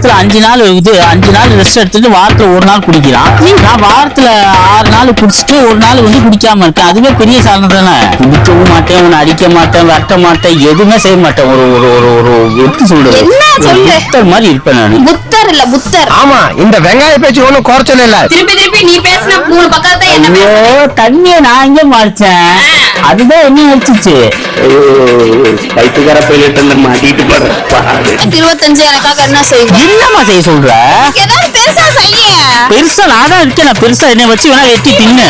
வாரத்துல அஞ்சு நாள் இது அஞ்சு நாள் ரெஸ்ட் எடுத்துட்டு வாரத்துல ஒரு நாள் குடிக்கிறான். நான் வாரத்துல ஆறு நாள் குடிச்சிட்டு ஒரு நாள் வந்து குடிக்காம இருக்கேன். அதுவே பெரிய சாதனை தானே? குடிக்கவும் மாட்டேன் உன்னை அடிக்க மாட்டேன் வெட்ட மாட்டேன் எதுவுமே செய்ய மாட்டேன். ஒரு ஒரு ஒரு ஒரு எப்படி சொல்றது? புத்தர் மாதிரி இருப்பேன் நான். புத்தர் இல்ல புத்தர். ஆமா இந்த வெங்காய பேச்சு ஒண்ணும் குறைச்சல இல்ல. திருப்பி திருப்பி நீ பேசின மூணு பக்கத்தை என்ன? தண்ணியை நான் எங்க மறைச்சேன்? அதுதான் என்ன வச்சுச்சு பைத்துக்கார பைலட் மாட்டிட்டு பாரு. இருபத்தஞ்சு எனக்காக என்ன செய்வோம் என்னம்மா செய்ய சொல்ற? ஏதாவது பெருசா செய்ய பெருசா நான் தான் இருக்கேன் நான் பெருசா என்ன வச்சு வேணா வெட்டி தின்னு.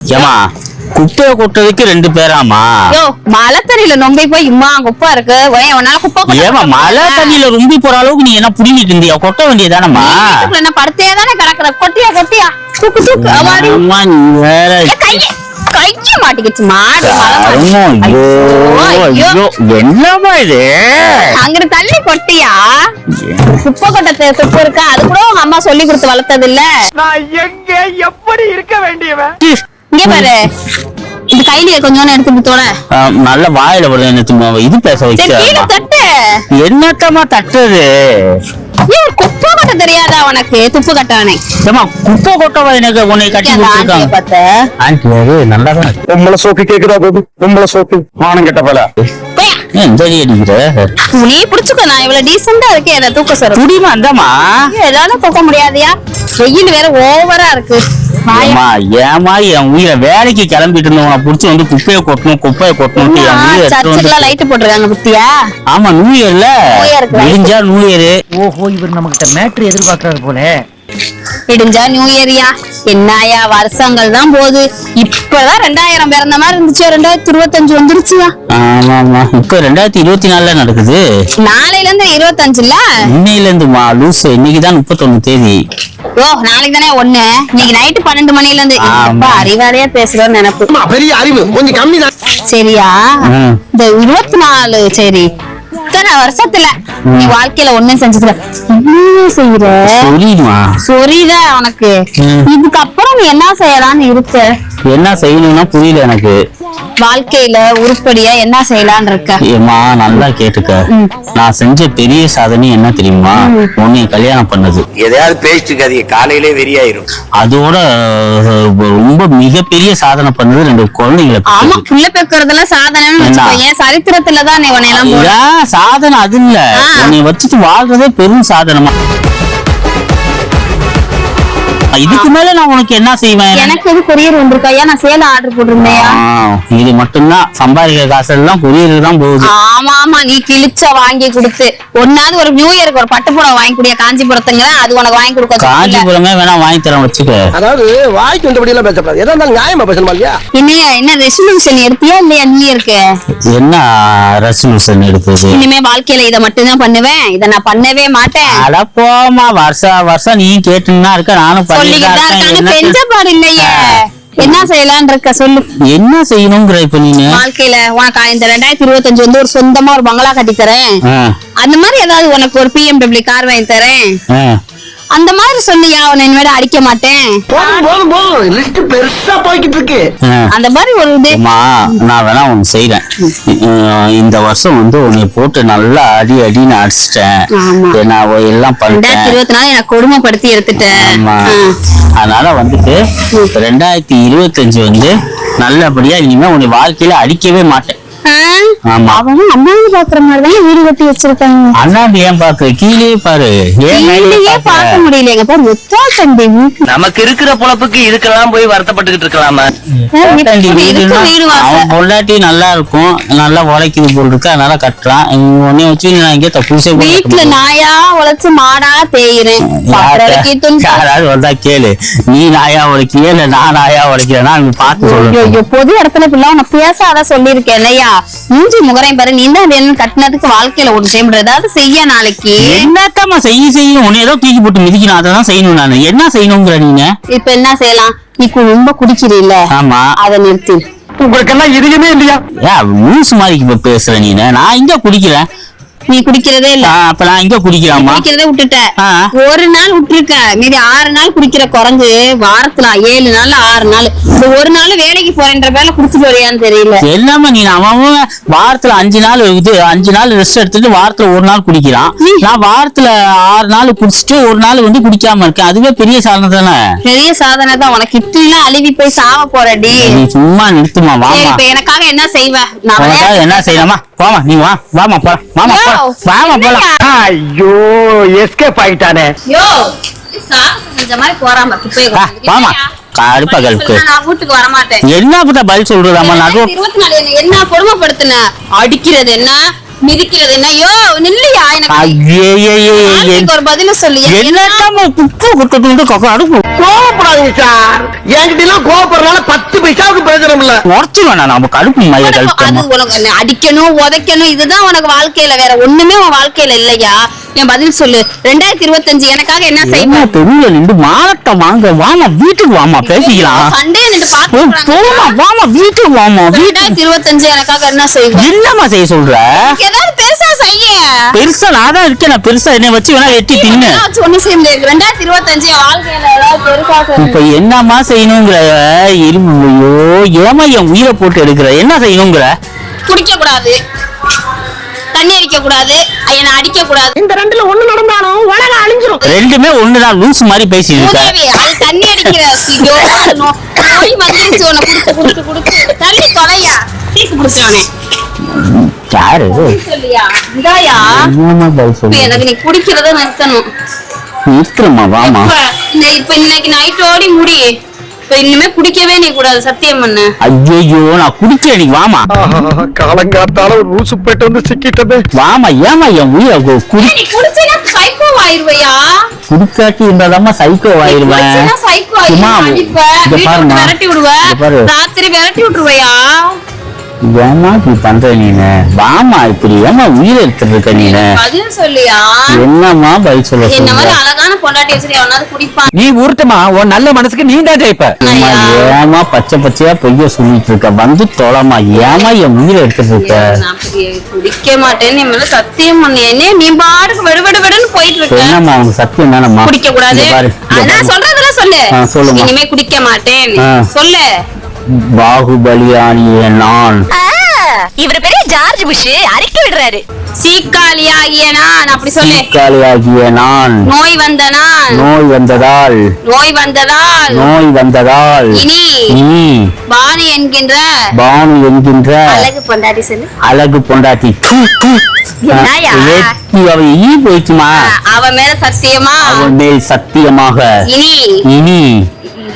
ஏமா குப்பையை கொட்டுறதுக்கு ரெண்டு பேராமா? யோ மழை தண்ணியில நொம்பி போய் இம்மா குப்பா இருக்கு. உன்னால குப்பை கொட்ட ஏமா? மழை தண்ணியில ரொம்பி போற அளவுக்கு நீ என்ன புடிங்கிட்டு இருந்தியா? கொட்ட வேண்டியதானம்மா? வீட்டுக்குள்ள என்ன படுத்தே தானே கிடக்குற? கொட்டியா கொட்டியா? தூக்கு தூக்கு அவாடி அம்மா, நீ வேற ஏன் கைய கைய மாட்டிக்கிச்சு மாடு. ஐயோ ஐயோ, ஐயோ. என்னம்மா இது? அங்கிட்டு தள்ளி கொட்டியா? குப்பை கொட்ட துப்பு இருக்கா? அது கூட உங்க அம்மா சொல்லி கொடுத்து வளர்த்தது இல்ல நான் எங்க எப்படி இருக்க வேண்டியவன்? இங்க பாரு. இந்த கைலிய கொஞ்சம் எடுத்து தோட நல்ல வாயில வருது என்ன சும்மா இது பேச தட்டு. என்னத்தம்மா தட்டுறது? குப்பை கொட்ட தெரியாதா உனக்கு? துப்பு கட்டானே ஏமா குப்பை கொட்டவா எனக்கு உன்னை கட்டி கொடுத்துருக்காங்க. பார்த்த? ஆண்டி அது நல்லா தான் இருக்கு. உம்மள சோக்கு கேக்குதா பாபு உம்மள சோக்கு. மானம் கெட்ட போல அடிக்கிற? நீ புடிச்சுக்கோ நான் இவ்வளவு டீசெண்டா இருக்கேன் அதை தூக்க சொல்ற துடிமா இந்தாம்மா? ஏதாவது தூக்க முடியாதியா? வெயில் வேற ஓவரா இருக்கு. ஏமா ஏமா என் உயிரை வேலைக்கு கிளம்பிட்டு இருந்தவனை புடிச்சு வந்து குப்பையை கொட்டணும் குப்பையை கொட்டணும் என் உயிரை சர்ச்சுக்குலாம் லைட் போட்டிருக்காங்க பத்தியா? ஆமா நியூ இயர்ல முடிஞ்சா நியூ இயர் ஓஹோ இவர் நம்மகிட்ட மேட்ரு எதிர்பார்க்கறாரு போல. இடிஞ்சா நியூ இயர்யா என்னயா? வருஷங்கள் தான் போகுது. இப்பதான் ரெண்டாயிரம் பிறந்த மாதிரி இருந்துச்சு. ரெண்டாயிரத்தி இருபத்தஞ்சு வந்துருச்சுயா ஆமா ஆமா இப்ப ரெண்டாயிரத்தி இருபத்தி நாலுல நடக்குது. நாளையில இருந்து இருபத்தஞ்சுல? இன்னையில இருந்துமா லூஸ் இன்னைக்கு தான் முப்பத்தொன்னு தேதி. ஓ நாளைக்கு தானே ஒண்ணு? இன்னைக்கு நைட்டு பன்னெண்டு மணில இருந்து அறிவாளியா பேசுறோம்னு நினைப்பு. பெரிய அறிவு. கொஞ்சம் கம்மி தான் சரியா. இந்த இருபத்தி நாலு சரி. இத்தனை வருஷத்துல நீ வாழ்க்கையில ஒண்ணும் செஞ்சதுல என்ன செய்யற சொரிதா உனக்கு. இதுக்கப்புறம் நீ என்ன செய்யலாம்னு இருக்க? என்ன செய்யணும்னா புரியல எனக்கு. வாழ்க்கையில உருப்படியா என்ன செய்யலாம்னு இருக்க? ஏமா நல்லா கேட்டுக்க. நான் செஞ்ச பெரிய சாதனை என்ன தெரியுமா? உன்னை கல்யாணம் பண்ணது. எதையாவது பேசிட்டு இருக்காதீங்க. காலையிலே வெறியாயிரும். அதோட ரொம்ப மிகப்பெரிய சாதனை பண்ணது ரெண்டு குழந்தைங்களை ஆமா. புள்ள பெக்கிறதுல சாதனைன்னு என்ன? வச்சுக்கோ ஏன் சரித்திரத்துல தான் நீ உன்னை எல்லாம் போட இதான் சாதனை அது இல்ல. உன்னை வச்சுட்டு வாழ்றதே பெரும் சாதனமா. இதுக்கு மேல நான் உனக்கு என்ன செய்வேன்? எனக்கு எது கொரியர் வந்திருக்கா? நான் சேல ஆர்டர் போட்டிருந்தேயா இது மட்டும்தான். சம்பாதிக்கிற காசு எல்லாம் கொரியருக்கு தான் போகுது. ஆமா ஆமா நீ கிழிச்ச வாங்கி கொடுத்து. ஒன்னாவது ஒரு நியூ இயருக்கு ஒரு பட்டு புடவை வாங்கி குடிய காஞ்சிபுரத்துங்கிற அது உனக்கு வாங்கி கொடுக்க. காஞ்சிபுரமே வேணா வாங்கி தரேன் வச்சுக்க. அதாவது வாய்க்கு வந்தபடி எல்லாம் பேசக்கூடாது. எதா இருந்தாலும் நியாயமா பேசணுமா இல்லையா? என்னையா என்ன ரெசல்யூஷன் எடுத்தியா இல்லையா நீ இருக்கு என்ன ரெசல்யூஷன் எடுத்தது? இனிமே வாழ்க்கையில இத மட்டும் தான் பண்ணுவேன். இத நான் பண்ணவே மாட்டேன். அட போமா வருஷா வருஷம் நீ கேட்டுன்னா இருக்க நானும் சொல்லிக்கிட்டு. இருக்காங்க என்ன செஞ்ச பாடு இல்லையே என்ன செய்யலாம்னு இருக்க சொல்லு. என்ன செய்யணுங்கிற இப்ப நீனு? வாழ்க்கையில உனக்கு இந்த ரெண்டாயிரத்தி இருபத்தஞ்சு வந்து ஒரு சொந்தமா ஒரு பங்களா கட்டி தரேன் அந்த மாதிரி ஏதாவது உனக்கு ஒரு பிஎம்டபிள்யூ கார் வாங்கி தரேன். அந்த மாதிரி சொன்னியா உன்னை இனிமேல் அடிக்க மாட்டேன். போதும் போதும் போதும். லிஸ்ட் பெருசா போய்கிட்டு இருக்கு. அந்த மாதிரி ஒரு இது நான் வேணா ஒண்ணு செய்யறேன் இந்த வருஷம் வந்து உன்னை போட்டு நல்லா அடி அடின்னு அடிச்சிட்டேன். நான் எல்லாம் பண்ணிட்டேன். இருபத்தி நாலு எனக்கு கொடுமைப்படுத்தி எடுத்துட்டேன். அதனால வந்துட்டு ரெண்டாயிரத்தி இருபத்தஞ்சு வந்து நல்லபடியா இனிமே உன்னை வாழ்க்கையில அடிக்கவே மாட்டேன். அவங்க பாக்குற மாதிரி தான் வீடு கட்டி வச்சிருக்காங்க. அண்ணாண்டு ஏன் பாக்குற கீழே பாரு. பாக்குற? பார்க்க முடியலங்க பாரு எத்தா தம்பி வீட்டு நமக்கு இருக்கிற பொழப்புக்கு இதுக்கெல்லாம் போய் வருத்தப்பட்டுக்கிட்டு இருக்கலாமா. இப்படி. அவன் பொண்டாட்டி நல்லா இருக்கும். நல்லா உழைக்குது போல் இருக்கு. அதனால கட்டுறான் உன்னை வச்சு நான் இங்கே வீட்டுல நாயா உழைச்சு மாடா தேயிறேன். யாராவது வந்தா கேளு. நீ நாயா உழைக்கிறியா? இல்ல நான் நாயா உழைக்கிறேன்னா அங்க ஐயோ, பொது இடத்துல இப்படிலாம் உன்னை பேசாத சொல்லியிருக்கேன் இல்லையா? மூஞ்சி முகரையும் பாரு நீ தான் வேணும் கட்டினதுக்கு வாழ்க்கையில ஒரு முடியாது ஏதாவது செய்ய நாளைக்கு. என்னத்தாம்மா செய்ய செய்ய உன்னை ஏதோ தூக்கி போட்டு மிதிக்கணும். அதை தான் செய்யணும் நான். என்ன செய்யணுங்கிற நீங்க இப்ப என்ன செய்யலாம்? நீ ரொம்ப குடிக்கிறீல்ல. ஆமா. அதை நிறுத்தி. உங்களுக்கு எல்லாம் இதுவுமே இல்லையா? ஏன் லூஸ் மாதிரி இப்ப பேசுற நீ நான் இங்க குடிக்கிறேன். நீ குடிக்கிறதே இல்ல. அப்ப நான் இங்க குடிக்கிறாமா குடிக்கிறதே விட்டுட்ட. ஆ. ஒரு நாள் விட்டுருக்க. மீதி ஆறு நாள் குடிக்கிற குரங்கு வாரத்துல ஏழு நாள் ஆறு நாள். ஒரு நாள் வேலைக்கு போறேன்ற பேர்ல குடிச்சிட்டு வரியான்னு தெரியல. எல்லாமே நீ அவன் வாரத்துல அஞ்சு நாள் இது அஞ்சு நாள் ரெஸ்ட் எடுத்துட்டு வாரத்துல ஒரு நாள் குடிக்கிறான். நான் வாரத்துல ஆறு நாள் குடிச்சிட்டு ஒரு நாள் வந்து குடிக்காம இருக்கேன். அதுவே பெரிய சாதனை தானே? பெரிய சாதனை தான். உனக்கு இட்லிலாம் அழுவி போய் சாவ போறடி சும்மா நிறுத்துமா வாமா இப்ப எனக்காக என்ன செய்வ? நான் என்ன செய்யலாமா? வாமா நீ வா வாமா போலாம் வாமா போலாம் வாமா போலாம்? ஐயோ எஸ்கேப் ஆயிட்டானே யோ. வாமா. என்னய்யா? கருப்பா பதில் கருப்பு. சொல்லுனா நான் வீட்டுக்கு வர மாட்டேன் என்ன பதில் சொல்றதாமா என்ன கொடுமைப்படுத்தின அடிக்கிறது என்ன மிதிக்கிறது என்ன? யோ நில்லையா எனக்கு ஒரு பதில சொல்லு என்னட்டாம குப்பு குட்டு கொக்கோ அடுப்பு கோவப்படாதீங்க சார். என்கிட்ட எல்லாம் கோவப்படுறதுனால பத்து பைசாவுக்கு பிரயோஜனம் இல்ல. உடச்சு வேணாம் நம்ம கடுப்பு மைய அது கழுத்தமா உனக்கு என்ன அடிக்கணும் உதைக்கணும் இதுதான் உனக்கு வாழ்க்கையில வேற ஒண்ணுமே உன் வாழ்க்கையில இல்லையா? என் பதில் சொல்லு. ரெண்டாயிரத்தி இருபத்தஞ்சு எனக்காக என்ன செய்வேன் தெருவுல நின்று மானத்தை வாங்க வாமா வீட்டுக்கு வாமா பேசிக்கலாம். சண்டே நின்று ஓ, போமா வாமா வீட்டுக்கு வாமா ரெண்டாயிரத்தி இருபத்தஞ்சு எனக்காக என்ன செய்வேன் என்னம்மா செய்ய சொல்ற? ஏதாவது பெருசா செய்ய. பெருசா நான் தான் இருக்கேன் நான் பெருசா என்னை வச்சு வேணா வெட்டி தின்னு. ஒண்ணும் செய்ய முடியாது ரெண்டாயிரத்தி இருபத்தஞ்சு வாழ்க்கையில ஏதாவது பெருசா செய்யணும். இப்ப என்னம்மா செய்யணுங்கிற? இரும்பு ஏமா என் உயிரை போட்டு எடுக்கிற? என்ன செய்யணுங்கிற? குடிக்க கூடாது தண்ணி அடிக்க கூடாது என்னை அடிக்க கூடாது. இந்த ரெண்டுல ஒண்ணு நடந்தாலும் உலகம் அழிஞ்சிரும். ரெண்டுமே ஒண்ணுதான் லூஸ் மாதிரி பேசிட்டு இருக்க? மூதேவி, அது தண்ணி அடிக்கிற நோய் வந்துருச்சு உன்னை குடுத்து குடுத்து குடுத்து. தள்ளி தொலையா? தீக்கு பிடிச்சவனே யாரு? சொல்லியா? இந்தாயா? எனக்கு நீ குடிக்கிறத நிறுத்தணும். நிறுத்துறமா வாமா. இப்ப இன்னைக்கு நைட்டோடி முடி. இப்ப இனிமே குடிக்கவே நீ கூடாது சத்தியம் பண்ணு. ஐயோ நான் குடிக்கிறேன் நீ வாமா. காலங்காத்தால ஒரு ரூசு போயிட்டு வந்து சிக்கிட்டது. வாமா ஏமா என் உயிரை குடி சைக்கோ ஆயிருவையா? குடிக்காட்டி இருந்தாதாம்மா சைக்கோ ஆயிருவேன் சைக்கோ ஆயிருவேன் விரட்டி விடுவ. இங்க பாரு. ராத்திரி விரட்டி விட்டுருவையா? ஏமா இப்படி பண்ற நீனு? வாமா இப்படி ஏமா உயிரை எடுத்துட்டு இருக்க நீனு? பதில் சொல்லியா? என்னம்மா பதில் சொல்ல என்ன மாதிரி சொல்ற அழகான பொண்டாட்டி வச்சுட்டு எவனாவது குடிப்பான் நீ உருட்டுமா உன் நல்ல மனசுக்கு நீ தான் ஜெயிப்ப. ஏமா பச்சை பச்சையா பொய்ய சொல்லிட்டு இருக்க? வந்து தொலைமா ஏமா என் உயிரை எடுத்துட்டு இருக்க? நான் குடிக்க மாட்டேன்னு மேல சத்தியம் பண்ணி. என்ன நீ பாட்டுக்கு விடு விடு விடுன்னு போயிட்டு இருக்க. என்னம்மா உனக்கு சத்தியம் தானம்மா? குடிக்க கூடாது பாரு. சொல்றதெல்லாம் சொல்லு. ஆ, சொல்லும்மா. இனிமே குடிக்க மாட்டேன். சொல்லு. பாகுபலியானிய நான். இவர் பெரிய ஜார்ஜ் புஷ் அறிக்கை விடுறாரு. சீக்காளி ஆகிய நான் அப்படி சொல்லு. சீக்காளியாகிய நான். நோய் வந்த நான் நோய் வந்ததால். நோய் வந்ததால். நோய் வந்ததால். இனி இனி. பானு என்கின்ற பானு என்கின்ற அழகு பொண்டாட்டி சொல்லு. அழகு பொண்டாட்டி. அவ ஈ போயிடுச்சுமா? அவ மேல சத்தியமா? அவன் மேல் சத்தியமாக. இனி. இனி.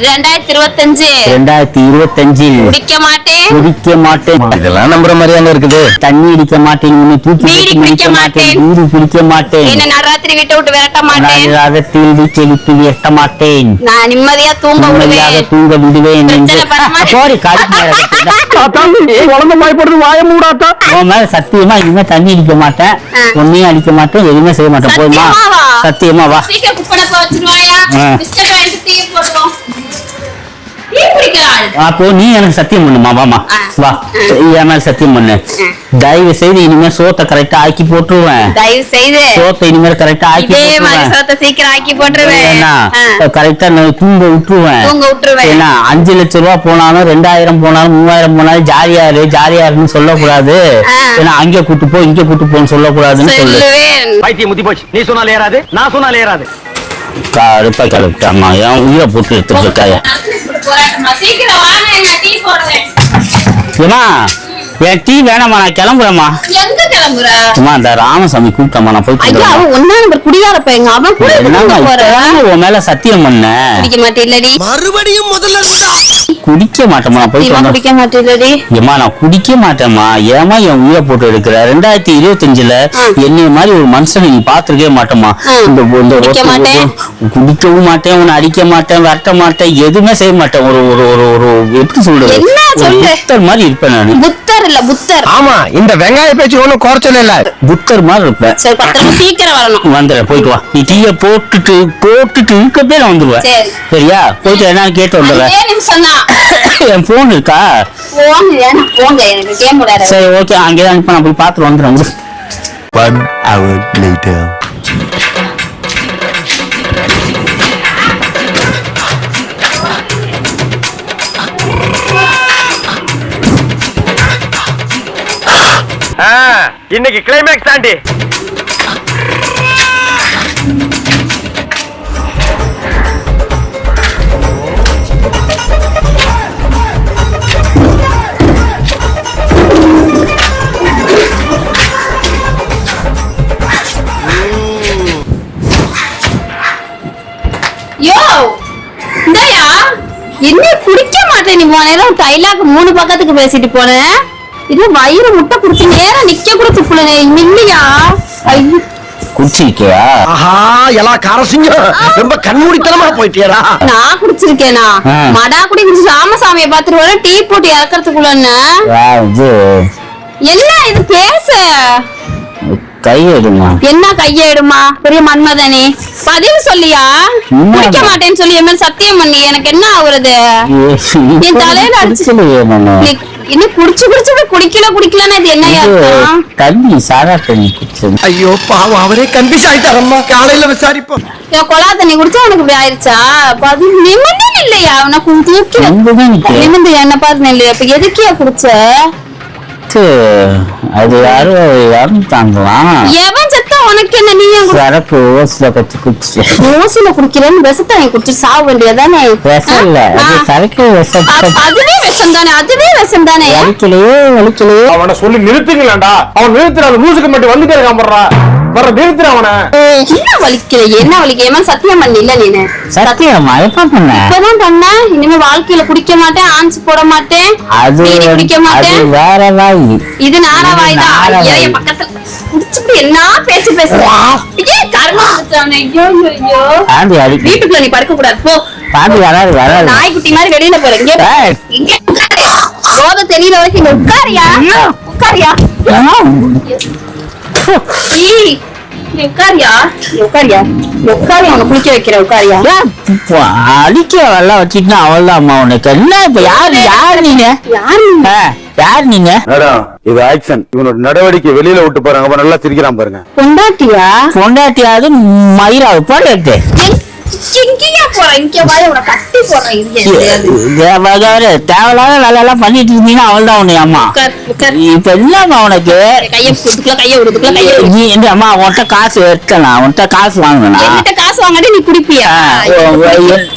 ரெண்டாயிரத்தி இருபத்தஞ்சு. ரெண்டாயிரத்தி இருபத்தஞ்சில் குடிக்க மாட்டேன் குடிக்க மாட்டேன் இதெல்லாம் நம்புற மாதிரியாங்க இருக்குது. தண்ணி அடிக்க மாட்டேன் உன்னை தூக்கி குடிக்க மிதிக்க மாட்டேன். பீடி குடிக்க மாட்டேன். என்ன நடுராத்திரி வீட்டை விட்டு விரட்ட மாட்டேன். நான் ரதத்தில் வீட்டை விட்டு எட்ட மாட்டேன். நான் நிம்மதியா தூங்க விடுவேன். தூங்க விடுவேன் கட்டுடா. குழந்தை பயப்படுறது வாய மூடாத்தா? உன் மேல சத்தியமா இனிமே தண்ணி அடிக்க மாட்டேன். ஆ. ஒன்னையும் அடிக்க மாட்டேன் எதுவுமே செய்ய மாட்டேன். போதுமா? சத்தியமா வா. சீக்கிரம் குப்படப்ப வச்சிருவாயா? போடுவோம் அப்போ நீ எனக்கு சத்தியம் பண்ணுமா வாமா. வா என் மேல சத்தியம் பண்ணு. தயவு செய்து இனிமே சோத்தை கரெக்டா ஆக்கி போட்டுருவேன். தயவு செய்து. சோத்தை இனிமேல் கரெக்டா ஆக்கி போட்டுருவேன். சோத்தை சீக்கிரம் ஆக்கி போட்டுருவேன். ஏன்னா ஆ. கரெக்டா நான் தூங்க விட்டுருவேன். தூங்க விட்டுருவேன். ஏன்னா அஞ்சு லட்சம் ரூபா போனாலும் ரெண்டாயிரம் போனாலும் மூவாயிரம் போனாலும் ஜாலியா இரு ஜாலியா இருன்னு சொல்லக்கூடாது. ஏன்னா அங்க கூட்டு போ இங்க கூட்டு போன்னு சொல்லக்கூடாதுன்னு சொல்லு. சொல்லுவேன். பைத்தியம் முத்தி போச்சு. நீ சொன்னால ஏறாது நான் சொன்னால ஏறாது. கருப்பா கரெக்ட் ஆமா என் உயிரை போட்டு எடுத்துட்டு இருக்காய? போராட்டமா. சீக்கிரம் வாங்க என்ன டீ போடுவேன். ஏமா டீ வேணாமா நான் கிளம்புறேம்மா. எங்க கிளம்புற? அம்மா அந்த ராமசாமி நான் ஐயா வந்துடுறேன். அவன் நம்பர் குடியார பையங்க. அவன் கூட இப்பதானே உன் மேல சத்தியம் பண்ணேன் குடிக்க மறுபடியும் முதல்ல இருந்தா? குடிக்க நான் போயிட்டு சத்தியமா வந்தேன். குடிக்க நான் குடிக்க மாட்டேம்மா. ஏமா என் உயிரை போட்டு எடுக்கிற? ரெண்டாயிரத்தி இருபத்தஞ்சுல. என்னைய மாதிரி ஒரு மனுஷனை நீ பாத்துருக்கவே மாட்டேம்மா. ஆ. இந்த இந்த குடிக்கவும் மாட்டேன் உன்னை அடிக்க மாட்டேன் விரட்ட மாட்டேன் எதுவுமே செய்ய மாட்டேன். ஒரு ஒரு ஒரு ஒரு எப்படி சொல்றது? மாதிரி இருப்பேன் நானு. புத்தர் இல்ல புத்தர். ஆமா இந்த வெங்காய பேச்சு ஒண்ணும் குறைச்சல இல்ல. புத்தர் மாதிரி இருப்பேன் சரி பத்திரமா சீக்கிரம் வரணும். வந்துடுறேன் போயிட்டு வா. நீ டீய போட்டுட்டு போட்டுட்டு இருக்கப்பே நான் வந்துடுவேன் சரி. சரியா? போயிட்டு என்னன்னு கேட்டு வந்துடுறேன். நிமிஷம் தான். என் போன் இருக்கா? போங்க ஏன்னா போங்க எனக்கு கேம் விளையாட சரி ஓகே அங்கேயே அனுப்ப நான் போய் பார்த்துட்டு வந்துடுறேன். One hour later. இன்னைக்கு கிளைமேக்ஸ் தாண்டி. என்ன குடிக்க மாட்டேன் நீ போன டைலாக் மூணு பக்கத்துக்கு பேசிட்டு போனேன். இது வயிறு முட்டை குடிச்சு நேரம் நிக்க கூட துப்புல இல்லையா ஐயோ. குடிச்சிருக்கியா? ஆஹா எல்லா காரசிங்கம் ரொம்ப கண்மூடித்தனமா போயிட்டியடா. நான் குடிச்சிருக்கேனா. மடா குடி குடிச்சு ராமசாமியை பாத்துட்டு வர டீ போட்டு இறக்கறதுக்குள்ளன்னு? இது. என்ன இது பேச? கையெடுமா? என்ன கையேடுமா? பெரிய மன்மதனே பதிவு சொல்லியா? குடிக்க? மாட்டேன்னு சொல்லி என் சத்தியம் பண்ணி எனக்கு என்ன ஆகுறது என் தலையில அடிச்சு- இன்னும் குடிச்சு குடிச்சு குடிக்கல குடிக்கலன்னு அது என்ன இது அர்த்தம்? தண்ணி சாரா தண்ணி குடிச்சது. ஐயோ பாவம் அவரே கன்ஃபியூஸ் ஆயிட்டாரம்மா காலையில விசாரிப்போம். கொலா தண்ணி குடிச்சா உனக்கு இப்படி ஆயிருச்சா? பதிவு நிமிந்தம் இல்லையா? உனக்கு தூக்கி. நிமிந்து என்ன பாரு இல்லையா? இப்ப எதுக்கியா குடிச்ச? இது, அது யாரும் யாரும் தாங்கலாம். எவன் உனக்கு என்ன நீ சரக்கு ஓசில கட்டி குடிச்சு. ஓசில குடிக்கிறேன்னு விஷத்தை நீ குடிச்சு சாக வேண்டியதானே விஷம் இல்ல அது சரக்கு விஷம். அதுவே விஷம் தானே அதுவே விஷம் தானே? வலிக்கலையே வலிக்கலையே. அவனை சொல்லி நிறுத்துங்களேன்டா. அவன் நிறுத்துற அந்த லூசுக்கு மட்டும் வந்துட்டே இருக்கான் போடுறா. வர நிறுத்துற அவனை. என்ன வலிக்கல என்ன வலிக்க ஏமா சத்தியம் பண்ணி இல்ல நீனு. சத்தியமா? எப்ப பண்ண? இப்பதான் பண்ண. இனிமே வாழ்க்கையில குடிக்க மாட்டேன் ஆன்ஸ் போட மாட்டேன் அது குடிக்க மாட்டேன். வேற வாய். இது தான். நார ஐயா வாய். என் பக்கத்துல குடிச்சுட்டு என்ன பேச்சு பேசுற? ஏன் கர்மா. வந்துட்டானே ஐயோ ஐயோ, அடிக்கு. வீட்டுக்குள்ள நீ படுக்க கூடாது. போ. பாண்டி வராது வராது. நாய்க்குட்டி மாதிரி வெளியில போற இங்க ஏய். இங்க உட்காரு. போத தெரியல வரைக்கும் இங்க உட்காரியா. உட்காரியா. அம்மா உனக்கு. என்ன இப்ப யாரு யாரு நீங்க? யாரு நீங்க? மேடம் இது ஆக்சன் இவனோட நடவடிக்கை வெளியில விட்டு அப்ப நல்லா சிரிக்கிறான் பாருங்க. பொண்டாட்டியா? பொண்டாட்டியாவது மயிராவு போட்டு தேவையில்லாத வேலை எல்லாம் பண்ணிட்டு இருந்தீங்கன்னா அவள்தான் உன்னை அம்மா. இப்ப என்னம்மா உனக்கு? கைய கைய அம்மா உன்கிட்ட காசு வைக்கலாம் உன்கிட்ட காசு என்கிட்ட காசு நீ குடிப்பியா?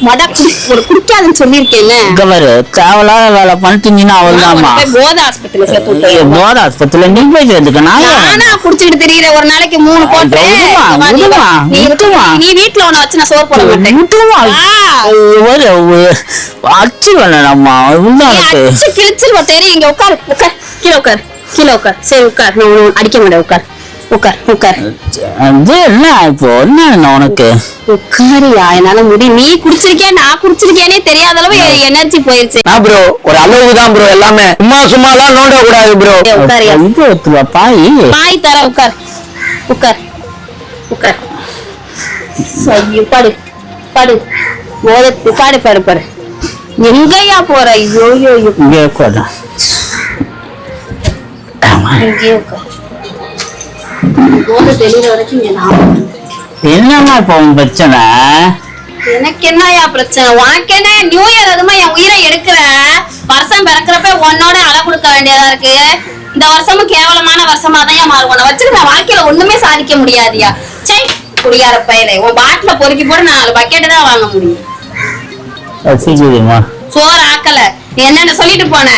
மொத குடி ஒரு குடிக்காதுன்னு சொல்லியிருக்கேன்ல இங்க பாரு தேவையில்லாத வேலை பண்ணிட்டீங்கன்னா போய் போதை ஆஸ்பத்திரியில சேர்த்து. போத ஆஸ்பத்திரியில நீ போய் சேர்ந்துக்க நான் குடிச்சிட்டு தெரியல ஒரு நாளைக்கு மூணு போட்டு. நீ வீட்டுல உன வச்சு நான் சோறு போட மாட்டேன். அச்சு வேணும் தெரியும் இங்க உட்காரு உட்கார். கீழே உட்கார் கீழே உட்கார். சரி உட்கார். நான் அடிக்க மாட்டேன் உட்கார். உட்கார் உட்கார். அது என்ன இப்போ என்ன உனக்கு? உட்காரியா? என்னால முடி நீ குடிச்சிருக்கியா நான் குடிச்சிருக்கேனே தெரியாத அளவு எனர்ஜி போயிருச்சு. ப்ரோ ஒரு அளவு தான் ப்ரோ எல்லாமே. சும்மா சும்மா எல்லாம் நோண்ட கூடாது ப்ரோ உட்காரியா இது ஒத்துவா பாய். பாய் தர உட்கார். உட்கார். உட்கார். ஐயோ படு. படு. மோத பாடு பாடு பாடு. எங்கயா போற? ஐயோ ஐயோ இங்கே உட்கார். தெளிகிற வரைக்கும் இங்க நான் என்னம்மா இப்போ உன் பிரச்சனை? எனக்கு என்னயா பிரச்சனை? உனக்கு என்ன நியூ இயர் அதுமா என் உயிரை எடுக்கிற? வருஷம் பிறக்கிறப்ப உன்னோட அலை கொடுக்க வேண்டியதா இருக்கு. இந்த வருஷமும் கேவலமான வருஷமா தான் மாறும் உன்னை வச்சுட்டு நான் வாழ்க்கையில ஒண்ணுமே சாதிக்க முடியாதியா? சை குடியார பயிரை உன் பாட்டில பொறுக்கி நான் நாலு பக்கெட்டு தான் வாங்க முடியும். சோறு ஆக்கல. என்னென்ன சொல்லிட்டு போன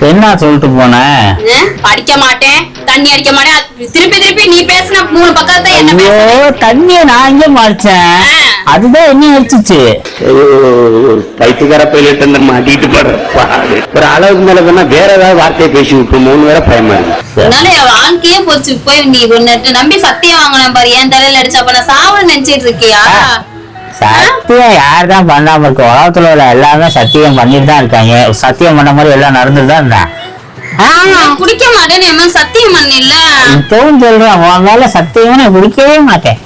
என்ன சொல்லிட்டு போனேன் ஆ? படிக்க மாட்டேன். தண்ணி அடிக்க மாட்டேன். திருப்பி திருப்பி நீ பேசின மூணு பக்கத்தை என்ன ஐயோ? தண்ணிய நான் இங்கே மாறிச்சேன்? ஆ. அதுதான் என்ன அடிச்சிச்சு? பைத்துக்கார பையிலிட்டு இருந்து மாட்டிட்டு பாடு ஒரு அளவுக்கு மேல வேணா வேற ஏதாவது வார்த்தையை பேசி விட்டு மூணு வேற பயமா இருக்கு. அதனால என் வாழ்க்கையே போச்சு. போய் நீ நம்பி சத்தியம் வாங்கினேன் பாரு. என் தலையில அடிச்சு அப்ப நான் சாவன்னு நினைச்சிட்டு இருக்கியா? சத்தியம் யார் தான் பண்ணாம இருக்கு? உலகத்துல உள்ள எல்லாமே சத்தியம் பண்ணிட்டு தான் இருக்காங்க. சத்தியம் பண்ண மாதிரி எல்லாம் நடந்துட்டு தான் இருந்தேன் குடிக்க மேல சத்தியம் பண்ணில்ல? இப்பவும் சொல்றேன் உன் மேல சத்தியமா நான் குடிக்கவே மாட்டேன்.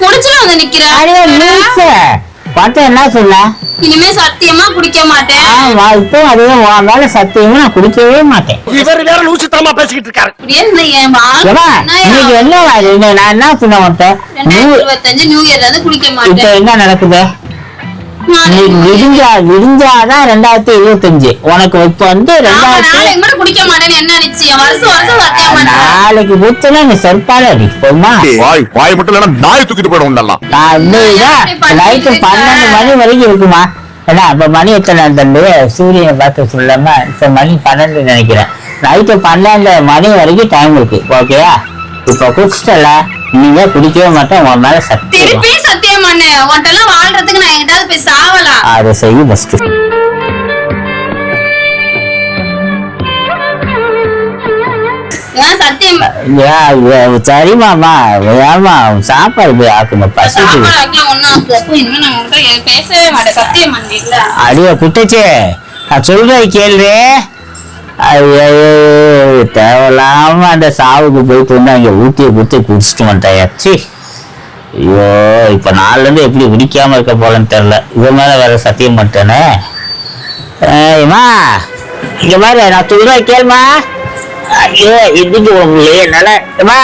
குடிச்சுட்டு வந்து நிக்கிற? பார்த்தா என்ன சொன்ன இனிமே சத்தியமா குடிக்க மாட்டேன். ஆமா இப்போ அதுவும் உன் மேல சத்தியமா நான் குடிக்கவே மாட்டேன். இவர் வேற லூசுத்தனமா பேசிக்கிட்டு இருக்காரு. இன்னைக்கு? என்ன நான் என்ன சொன்ன நியூ- இருபத்தஞ்சு நியூ இயர்ல இருந்து குடிக்க மாட்டேன். என்ன நடக்குது? விடிஞ்சா விடிஞ்சாதான் ரெண்டாயிரத்தி இருபத்தஞ்சு. உனக்கு இப்ப வந்து ரெண்டாயிரத்தி நாளைக்கு புத்தல நீ செருப்பால அடி. போமா வாய் மட்டும் நாய் தூக்கிட்டு போயிடும் நான் வந்து நைட்டு பன்னெண்டு? மணி வரைக்கும் இருக்குமா? ஏன்னா இப்ப மணி எத்தனை தண்டு சூரியன் பார்த்து சொல்லாம இப்ப மணி பன்னெண்டு நினைக்கிறேன். நைட்டு பன்னெண்டு மணி வரைக்கும் டைம் இருக்கு. ஓகேயா இப்ப குடிச்சிட்டல நீங்க குடிக்கவே மாட்டேன் உன் மேல சத்தியம் திருப்பி சத்தியம் பண்ணு. உன்கிட்ட எல்லாம் வாழ்றதுக்கு நான் எங்கிட்டாவது போய் சாவலாம் அதை ஏன் சத்தியம்? சரி மாமா ஏமா சாப்பாடு போய் ஆக்குங்க பசிக்குது அடிய குட்டச்சே நான் சொல்றது கேள்வி ஐயோ தேவையில்லாமல் அந்த சாவுக்கு போயிட்டு வந்து அங்கே ஊற்றியை குத்தி பிடிச்சிட்டு மாட்டாயாச்சு ஐயோ இப்போ நாலுலேருந்து எப்படி குடிக்காமல் இருக்க போலன்னு தெரில இவன் மேலே வேறு சத்தியம் பண்ணிட்டேனே. ஏமா இங்கே மாதிரி நான் சொல்கிறா கேளுமா? ஐயோ இதுக்கு உங்களே என்னால் ஏமா